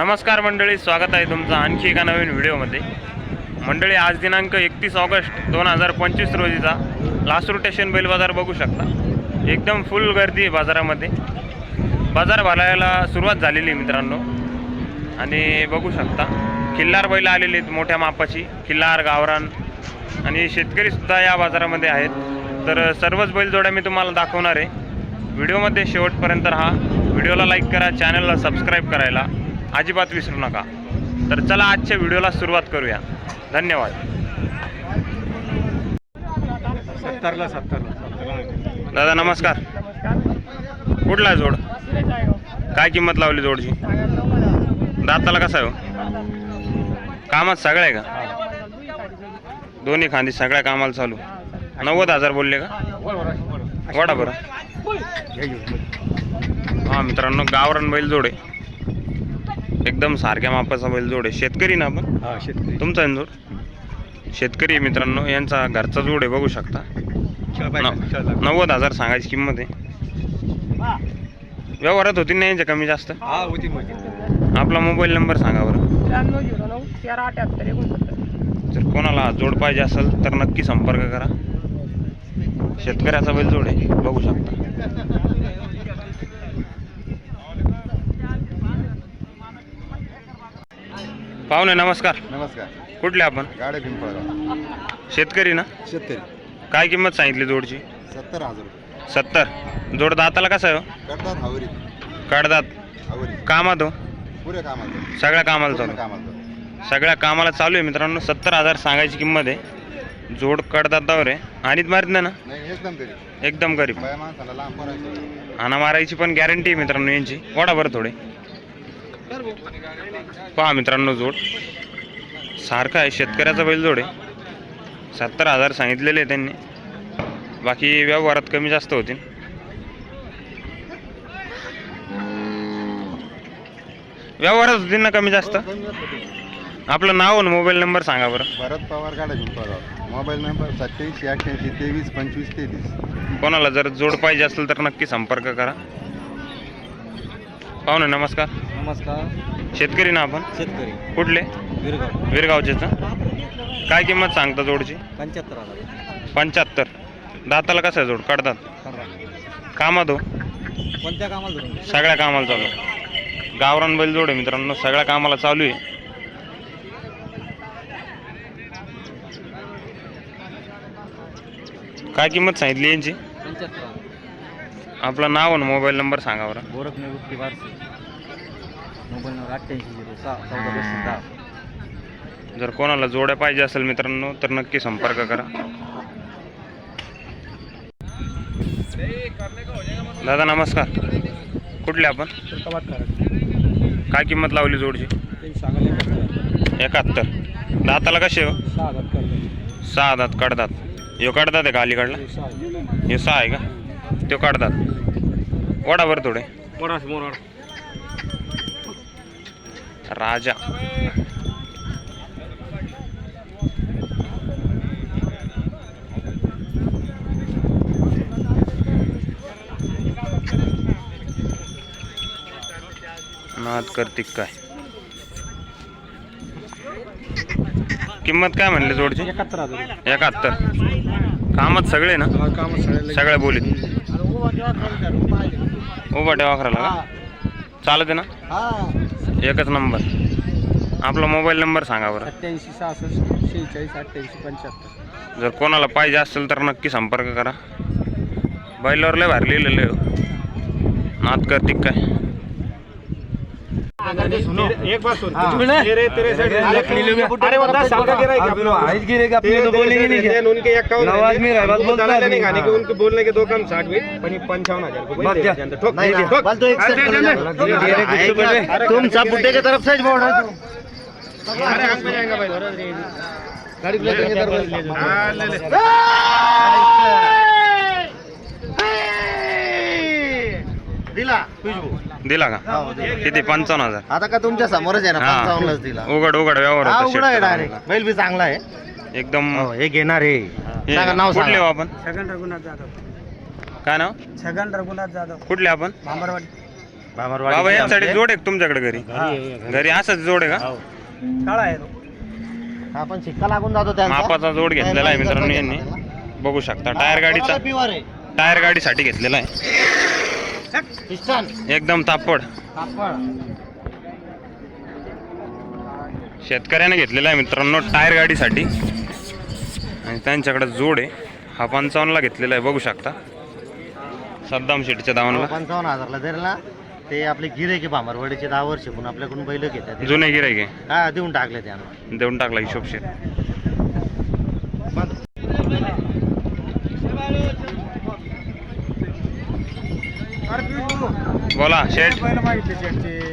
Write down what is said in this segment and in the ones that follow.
नमस्कार मंडळी स्वागत आहे तुमचं आणखी एका नवीन व्हिडिओमध्ये. मंडळी आज दिनांक एकतीस ऑगस्ट दोन हजार पंचवीस रोजीचा लासूर स्टेशन बैल बाजार बघू शकता. एकदम फुल गर्दी आहे बाजारामध्ये. बाजार भरायला सुरुवात झालेली आहे मित्रांनो. आणि बघू शकता खिल्लार बैल आलेली आहेत मोठ्या मापाची खिल्लार गावरान आणि शेतकरीसुद्धा या बाजारामध्ये आहेत. तर सर्वच बैलजोड्या मी तुम्हाला दाखवणार आहे. व्हिडिओमध्ये शेवटपर्यंत राहा. व्हिडिओला लाईक करा चॅनलला सबस्क्राईब करायला. अजिबात विसरू नका. तर चला आजच्या व्हिडिओला सुरुवात करूया. धन्यवाद. सत्तरला सत्तरला. दादा नमस्कार. कुठला जोड? काय किंमत लावली जोडची? दाताला कसा आहे हो? कामात सगळं आहे का? दोन्ही खांदी सगळ्या कामाला चालू. नव्वद हजार बोलले का? वडा बरं. हा मित्रांनो गावरान बैल जोड आहे. एकदम सारख्या मापाचा बैल जोड आहे. शेतकरी ना आपण? हा शेतकरी. तुमचा आहे ना जोड शेतकरी आहे मित्रांनो यांचा घरचा जोड आहे बघू शकता. न- नव्वद हजार सांगायची किंमत आहे. व्यवहारात होती नाही यांच्या कमी जास्त? हा होती आपला मोबाईल नंबर सांगा बरं. त्र्याण्णव झिरो नऊ तेरा अठ्याहत्तर एकोणसत्तर. जर कोणाला जोड पाहिजे असेल तर नक्की संपर्क करा. शेतकऱ्याचा बैल जोड आहे बघू शकता. पाहुणे नमस्कार. नमस्कार. कुठले आपण? गाड्या पिंपळगाव. शेतकरी ना? शेतकरी. काय किंमत सांगितली जोडची? सत्तर हजार रुपये. सत्तर. जोड दाताला कसा आहे हो? करतात हावरी. कडदात. हावरी. कामात हो? पुऱ्या कामाचं सगळ्या कामाला पूर्ण चालू. कामाचं सगळ्या कामाला चालू आहे मित्रांनो. सत्तर हजार सांगायची किंमत आहे. जोड कडदात दावर आहे. आणि मारित नाही ना? नाही एकदम तरी एकदम गरीब. बाया माणसाला लांब पडायचं आणा मारायची पण गॅरंटी आहे मित्रांनो यांची. वाडा बरं थोडे. पहा मित्रांनो जोड. सारखा आहे. शेतकऱ्याचा बैल जोड आहे. सत्तर हजार सांगितलेले आहे त्यांनी. बाकी व्यवहारात कमी जास्त होतील. व्यवहारात होतील ना कमी जास्त? आपलं नाव आणि मोबाईल नंबर सांगा बरं. भरत पवार पिंपळगाव मोबाईल नंबर सत्याऐंशी अठ्ठ्याऐंशी तेवीस पंचवीस तेवीस. कोणाला जर जोड पाहिजे असेल तर नक्की संपर्क करा. पाहुणे नमस्कार. नमस्कार. शेतकरी ना आपण? शेतकरी. कुठले? गिरगाव विरगावचेच ना काय किंमत सांगता जोडची? पंच्याहत्तर हजार. पंच्याहत्तर. दाताला कसं आहे जोड? काढतात. कामात हो? कोणत्या कामाला धरून सगळ्या कामाला चालू आहे. गावरान बैल जोड आहे मित्रांनो. सगळ्या कामाला चालू आहे. काय किंमत सांगितली यांची? पंच्याहत्तर आपलं नाव आणि मोबाईल नंबर सांगा बरं. गोरख निवृत्ती वारसी. मोबाईल नंबर अठ्ठ्याऐंशी झिरो सहा चौदा पस्तीस दहा. जर कोणाला जोड्या पाहिजे असेल मित्रांनो तर नक्की संपर्क करा. दादा नमस्कार. कुठले आपण? काय किंमत लावली जोडची? एकाहत्तर. दाताला कसे हो? सहा दात काढतात ह्यो काढतात आहे का अलीकडला? हे सहा आहे का? तो काढतात. वडा बरं थोडे. राजा. नाद करते काय? किंमत काय म्हणली जोडची? एकाहत्तर कामात सगळे ना? सगळ्या बोलीत. उभा ठेवा खराला का? चालते ना? एकच नंबर. आपला मोबाईल नंबर सांगा बरं. अठ्ठ्याऐंशी सहासष्ट शेहेचाळीस अठ्ठ्याऐंशी पंच्याहत्तर. जर कोणाला पाहिजे असेल तर नक्की संपर्क करा. बैलावर लय भारी लिहिलेलं आहे हो. नाद करते काय? एक बार सुन तेरे तेरे से अरे वो दस साल का गिरा है अपना आज गिरेगा अपने तो बोलेंगे नहीं क्या उनके अकाउंट नवाज में रहा बात बोलता नहीं खाने के उनके बोलने के दो कम साठ भी पनी पंचावन हजार को बोल दे जानते ठोक नहीं ठोक बल तो एक तुम सब बुड्ढे की तरफ से बोल रहे हो अरे हम पे जाएंगे भाई गाड़ी पे लेंगे इधर हां ले ले दिला दिला का? किती? पंचावन्न हजार. आता का तुमच्या समोरच आहे ना हा. पंचावन्नच दिला. उघड उघड व्यवहार हा होता उघडा आहे शेतकऱ्याला. डायरेक्ट बैल बी चांगला आहे. एकदम हो, हे घेणार आहे. हे सांगा नाव कुठले हो सांगा आपण? छगन रघुनाथ जाधव. काय नाव? छगन रघुनाथ जाधव. कुठले आपण? भांबरवाडी. बाबा यासाठी जोड आहे का तुमच्याकडे घरी. घरी असंच जोड आहे का? काळा आहे हा पण शिक्का लागून जातो त्यांचा. मापाचा जोड घेतलेला आहे मित्रांनो यांनी. बघू शकता टायर गाडीचा प्युअर आहे? टायर गाडीसाठी घेतलेला आहे. एकदम तापड शेतकऱ्याने घेतलेला आहे मित्रांनो टायर गाडीसाठी. आणि त्यांच्याकडे जोड आहे. हा पंचावन्नला घेतलेला आहे बघू शकता. सद्दाम शेटच्या दावणला. पंचावन्न हजारला ना ते आपले गिरे की भांबरवाडीचे दहा वर्ष पण आपल्याकडून बैल घेतात. जुने गिराईक आहे. हा देऊन टाकले त्यांना. देऊन टाकला बोला शेट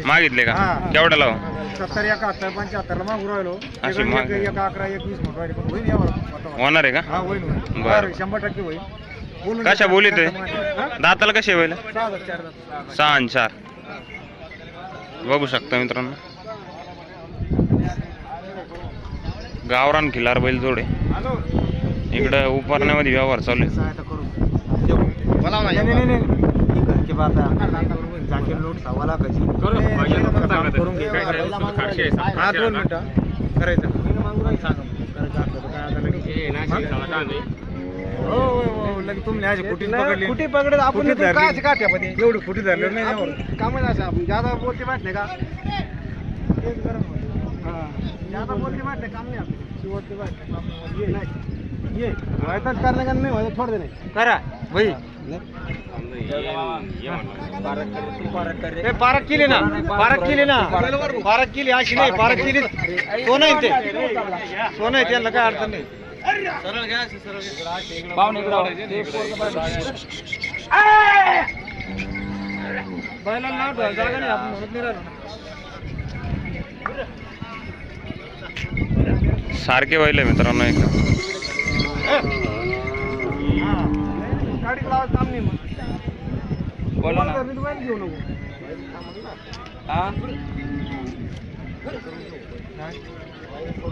मागितले का हा. केवढ्याला हो? सत्तर एकाहत्तर पंच्याहत्तरला मागू राहिलो अशी एक- माग- एक- एक अकरा एकवीस म्हणून राहिले पण होईल यावर आता. होणार आहे का हा होईल होईल. बरं. बरं, शंभर टक्के होईल बोलून कशा घेतो. बोलीत आहे? हा? दाताला कसे होईल सहा हजार, चार हजार. सहा आणि चार बघू शकता मित्रांनो गावरान खिलार बैल जोडे हॅलो इकडं उपरण्यामध्ये व्यवहार चालू आहे सहायता करू नाही, नाही, नाही, आहे. जाकेट लोट सव्वा लाखाची. ए, काम करून घे. हा, दोन मिनिटं. करायचं. हो, हो, हो, लगेच तुम्ही आज कुठे पकडली कुठे पकडत? आपण एवढी कुठे धरले नाही काम ज्यादा बोलते वाटले का? तेच गरम. हा. ज्यादा बोलते वाटले काम नाही काम नाही. ये, नाही. ये व्हायचंच करणे का नाही व्हायचं थोडं नाही करा भाई पारक केली ना पारक केली ना पारक केली अशी नाही पारक केली सोनं आहे ते सोनं आहे त्यांना काय अडचण नाही आपण म्हणत नाही राहिलो ना. सारखे आहे मित्रांनो एकदम गाडीत लावायचं काम नाही मग बोला ना. घेऊ नको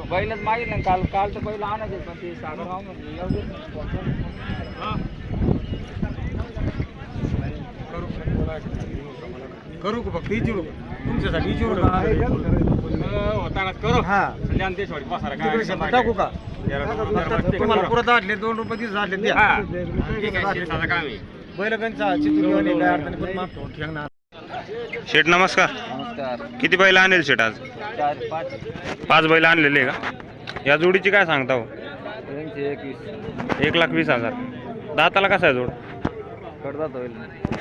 बैलच मागितलं काल काल तर बैल आणायचे पण ते सागर करू का? फक्त इचू तुमच्यासाठी इचू हा. टाकू का? तुम्हाला पुरत दोन रुपये द्या. शेठ नमस्कार. नमस्कार. किती बैल आणेल शेठ आज? चार पाच. पाच बैल आणलेले का? या जोडीची काय सांगता हो? एक लाख वीस हजार. दाताला कसा आहे जोड?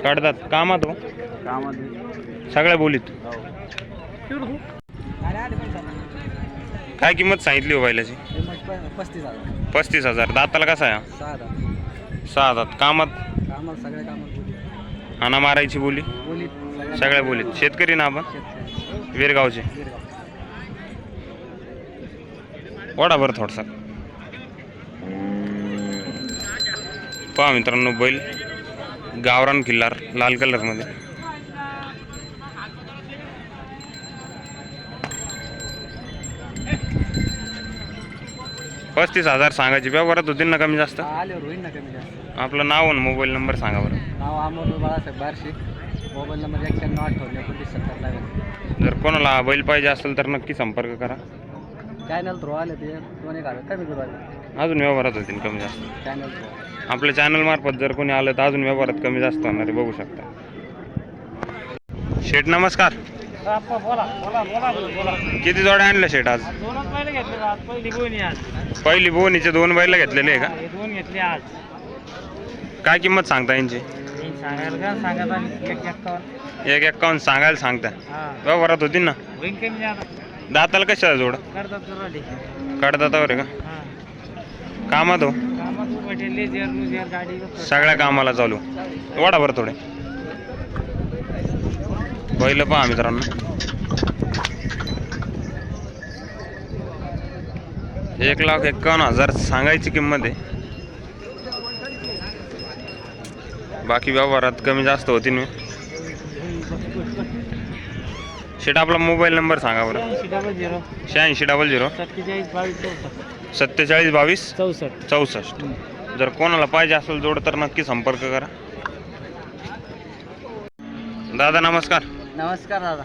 कडदात कामात हो? कामात. सगळ्या बोलीत. काय किंमत सांगितली हो बैलाची? पस्तीस हजार. पस्तीस हजार दाताला कसा आहे? सहा हजार सहा हजार कामात? कामात सगळ्या हाना मारायची बोली? बोली सगळ्या बोलीत. शेतकरी ना आपण? वीरगावचे. ओढा बरं थोडसा. पहा मित्रांनो बैल गावरान किल्लार लाल कलरमध्ये. पस्तीस हजार सांगायची व्यवहारात होतील ना कमी जास्त. आल्यावर होईल ना कमी जास्त. आपलं नाव आणि मोबाईल नंबर सांगा बरं. नाव अमोल बाळासाहेब बारशे. मोबाईल नंबर एक्क्याण्णव अठ्ठावन्न एकोणतीस सत्तर लागेल जर कोणाला बैल पाहिजे असेल तर नक्की संपर्क करा. चॅनल थ्रू आले ते दोन एक हजार कमी करू आले अजून व्यवहारात होतील कमी जास्त. चॅनल थ्रू आपल्या चॅनल मार्फत जर कोणी आलं तर अजून व्यवहारात कमी जास्त होणार आहे बघू शकता. शेठ नमस्कार. किती जोड्या आणल्या शेठ आज? पहिली बोनीचे दोन बैल घेतलेले आहे का? दोन घेतले आज. काय किंमत सांगता यांची? मी सांगायला का सांगत आणि एक एक्कावन्न एक सांगायला सांगता. हा. व्यवहारात होतील ना? होईन कमी जादा. दाताला कशा जोड? करतात कडदातावर आहे का? हा. कामात हो. कामात उभे लेझर लुझर गाडी. सगळ्या कामाला चालू. वाडा बरं थोडे. बैल पहा मित्रांनो. एक लाख एक्कावन्न हजार सांगायची किंमत आहे. बाकी व्यवहारात कमी जास्त होती मी शेट आपला मोबाईल नंबर सांगा बरं. शहाऐंशी डबल झिरो. सत्तेचाळीस बावीस. चौसष्ट सत्तेचाळीस बावीस चौसष्ट चौसष्ट. जर कोणाला पाहिजे असेल जोड तर नक्की संपर्क करा. दादा नमस्कार. नमस्कार दादा.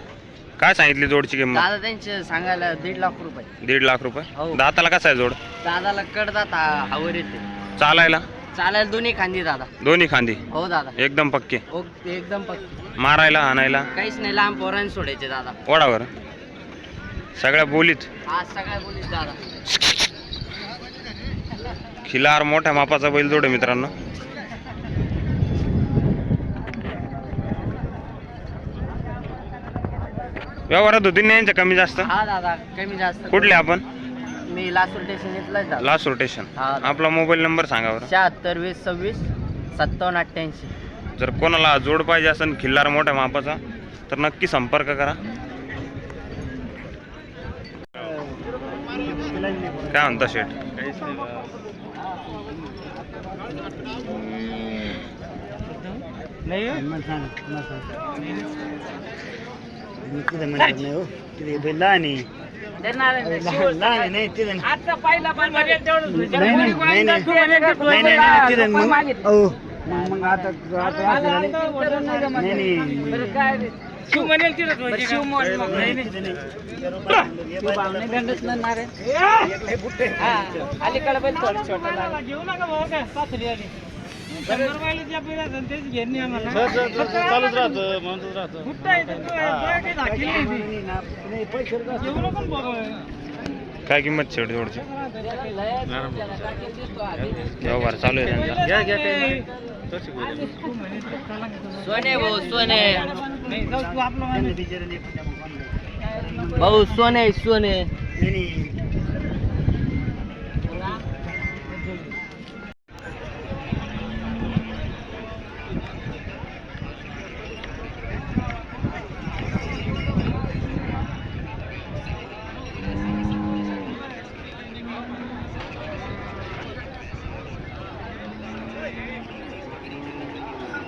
काय सांगितली जोडची किंमत? दादा त्यांचे सांगायला दीड लाख रुपये. दीड लाख रुपये? हो. दाताला कसा आहे जोड? दादाला कडदात आवर येते. चालायला? चालायला दोन्ही खांदी दादा. दोन्ही खांदी? हो दादा. एकदम पक्के? ओ एकदम पक्की. मारायला आणायला? काहीच नाही लांब पोरांनी सोडायचे दादा. ओढावर सगळ्या बोलीत? आज सगळ्या बोलीत दादा. खिलार मोठ्या मापाचा बैल जोड आहे मित्रांनो. व्यवहारात होती नाही यांच्या कमी जास्त? हा दादा कमी जास्त. कुठले आपण? मी लासूर स्टेशन इथलाच दादा. लास्ट रोटेशन हा. आपला मोबाईल नंबर सांगा बरं. शहात्तर वीस सव्वीस सत्तावन्न अठ्ठ्याऐंशी. जर कोणाला जोड पाहिजे असेल खिल्लार मोठ्या मापाचा तर नक्की संपर्क करा. काय म्हणता शेठ? आजचा पहिला पण मर्यादा तेवढंच होतं. त्याला कोणी वाईट असतं, त्याला काय सोय पप्पा मागितलं. माझं आता वजन नाही जमत. बरं काय रे? शिव म्हणेल म्हणजे शिव म्हण मग. शिव भावने दंडच आहे ते? काही नाही ती. काय किंमत शेवटी जोडची व्यवहार चालू आहे त्यांचा. सोने भाऊ सोने. नाही, जाऊ तू आपलं मान. भाऊ सोने सोने.